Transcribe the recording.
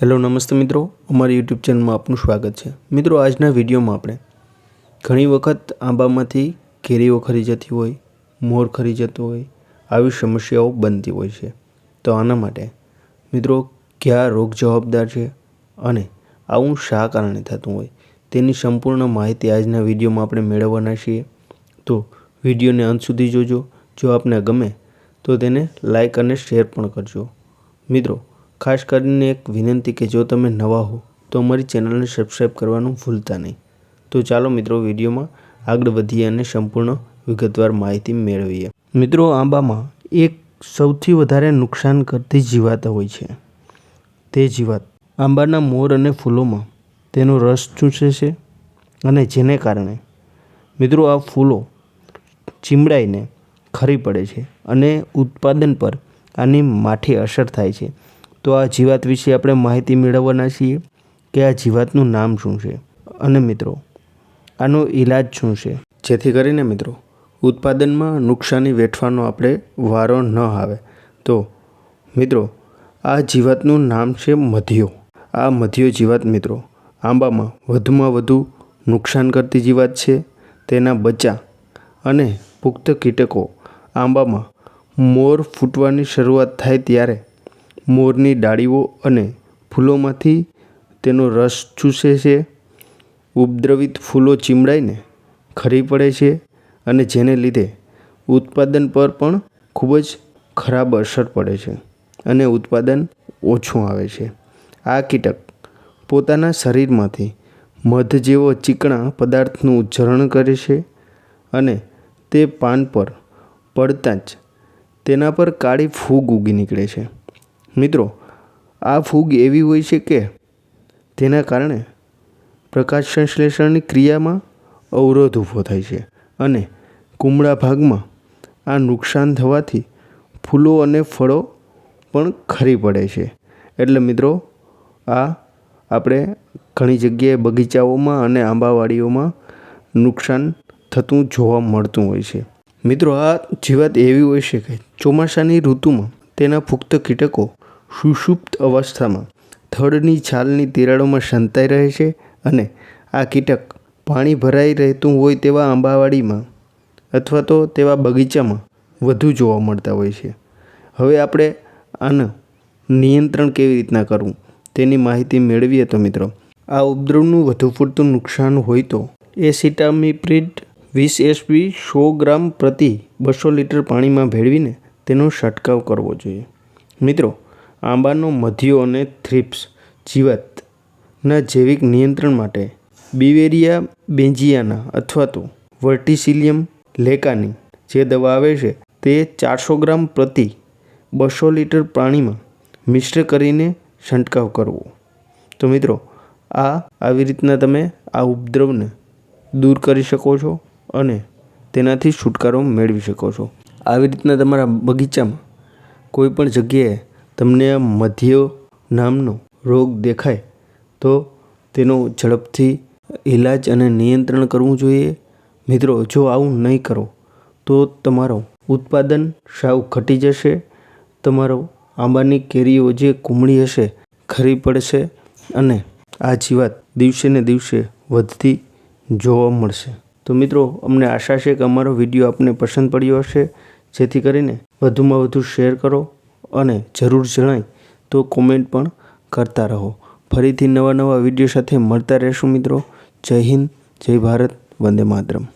Hello, નમસ્તે મિત્રો. અમારી યુટ્યુબ ચેનલમાં આપનું સ્વાગત છે. મિત્રો, આજના વિડીયોમાં આપણે ઘણી વખત આંબામાંથી કેરીઓ ખરી જતી હોય, મોર ખરી જતો હોય, આવી સમસ્યાઓ બનતી હોય છે. તો આના માટે મિત્રો, કયા રોગ જવાબદાર છે અને આવું શા કારણે થતું હોય, તેની સંપૂર્ણ માહિતી આજના વિડીયોમાં આપણે મેળવવાના છીએ. તો વિડીયોને અંત સુધી જોજો. જો આપને ગમે તો તેને લાઈક અને શેર પણ કરજો. મિત્રો ખાસ કરીને એક વિનંતી કે જો તમે નવા હો, તો અમારી ચેનલને સબસ્ક્રાઈબ કરવાનું ભૂલતા નહીં. તો ચાલો મિત્રો વિડીયોમાં આગળ વધીએ અને સંપૂર્ણ વિગતવાર માહિતી મેળવીએ. મિત્રો, આંબામાં એક સૌથી વધારે નુકસાન કરતી જીવાત હોય છે. તે જીવાત આંબાના મોર અને ફૂલોમાં તેનો રસ ચૂસે છે અને જેને કારણે મિત્રો, આ ફૂલો ચીમડાઈને ખરી પડે છે અને ઉત્પાદન પર આની માઠી અસર થાય છે. તો આ જીવાત વિશે આપણે માહિતી મેળવવાના છીએ કે આ જીવાતનું નામ શું છે અને મિત્રો, આનો ઈલાજ શું છે? જેથી કરીને મિત્રો, ઉત્પાદનમાં નુકસાની વેઠવાનો આપણે વારો ન આવે. તો, મિત્રો, આ જીવાતનું નામ છે મધ્યો. આ મધ્યો જીવાત મિત્રો, આંબામાં વધુમાં વધુ નુકસાન કરતી જીવાત છે, તેના બચ્ચા અને પુખ્ત કીટકો આંબામાં મોર ફૂટવાની શરૂઆત થાય ત્યારે મોરની ડાળીઓ અને ફૂલોમાંથી તેનો રસ ચૂસે છે. ઉપદ્રવિત ફૂલો ચીમડાઈને ખરી પડે છે અને જેને લીધે ઉત્પાદન પર પણ ખૂબ જ ખરાબ અસર પડે છે અને ઉત્પાદન ઓછું આવે છે. આ કીટક પોતાના શરીરમાંથી મધ જેવો ચીકણા પદાર્થનું ઉચ્ચરણ કરે છે અને તે પાન પર પડતાં જ તેના પર કાળી ફૂગ ઉગી નીકળે છે. મિત્રો, આ ફૂગ એવી હોય છે કે તેના કારણે પ્રકાશ સંશ્લેષણની ક્રિયામાં અવરોધ ઊભો થાય છે અને કુમળા ભાગમાં આ નુકસાન થવાથી ફૂલો અને ફળો પણ ખરી પડે છે. એટલે મિત્રો, આ આપણે ઘણી જગ્યાએ બગીચાઓમાં અને આંબાવાડીઓમાં નુકસાન થતું જોવા મળતું હોય છે. મિત્રો, આ જીવાત એવી હોય છે કે ચોમાસાની ઋતુમાં તેના પુખ્ત કીટકો સુષુપ્ત અવસ્થામાં થડની છાલની તિરાડોમાં સંતાઈ રહે છે અને આ કીટક પાણી ભરાઈ રહેતું હોય તેવા આંબાવાડીમાં અથવા તો તેવા બગીચામાં વધુ જોવા મળતા હોય છે. હવે આપણે આનું નિયંત્રણ કેવી રીતના કરવું તેની માહિતી મેળવીએ તો મિત્રો. આ ઉપદ્રવનું વધુ પૂરતું નુકસાન હોય તો એસિટામિપ્રિડ વીસ એસપી સો ગ્રામ પ્રતિ બસો લીટર પાણીમાં ભેળવીને તેનો છંટકાવ કરવો જોઈએ. મિત્રો આંબાનો મધ્યો અને થ્રિપ્સ જીવાતના જૈવિક નિયંત્રણ માટે બિવેરિયા બેન્જિયાના અથવા તો વર્ટિસિલિયમ લેકાની જે દવા આવે છે તે ચારસો ગ્રામ પ્રતિ બસો લીટર પાણીમાં મિશ્ર કરીને છંટકાવ કરવો. તો મિત્રો, આ આવી રીતના તમે આ ઉપદ્રવને દૂર કરી શકો છો અને તેનાથી છુટકારો મેળવી શકો છો. આવી રીતના તમારા બગીચામાં કોઈ પણ જગ્યાએ તમને મધ્ય નામનો રોગ દેખાય, તો તેનો ઝડપથી ઈલાજ અને નિયંત્રણ કરવું જોઈએ. મિત્રો, જો આવું નહીં કરો, તો તમારો ઉત્પાદન સાવ ઘટી જશે. તમારો આંબાની કેરીઓ જે કુમળી હશે, ખરી પડશે અને આ જીવાત દિવસે ને દિવસે વધતી જોવા મળશે. તો મિત્રો, અમને આશા છે કે અમારો વીડિયો આપને પસંદ પડ્યો હશે. જેથી કરીને વધુમાં વધુ શેર કરો. અને જરૂર જણાય તો કોમેન્ટ પણ કરતા રહો. ફરીથી નવા નવા વીડિયો સાથે મળતા રહેશું મિત્રો. જય હિન્દ, જય ભારત, વંદે માતરમ.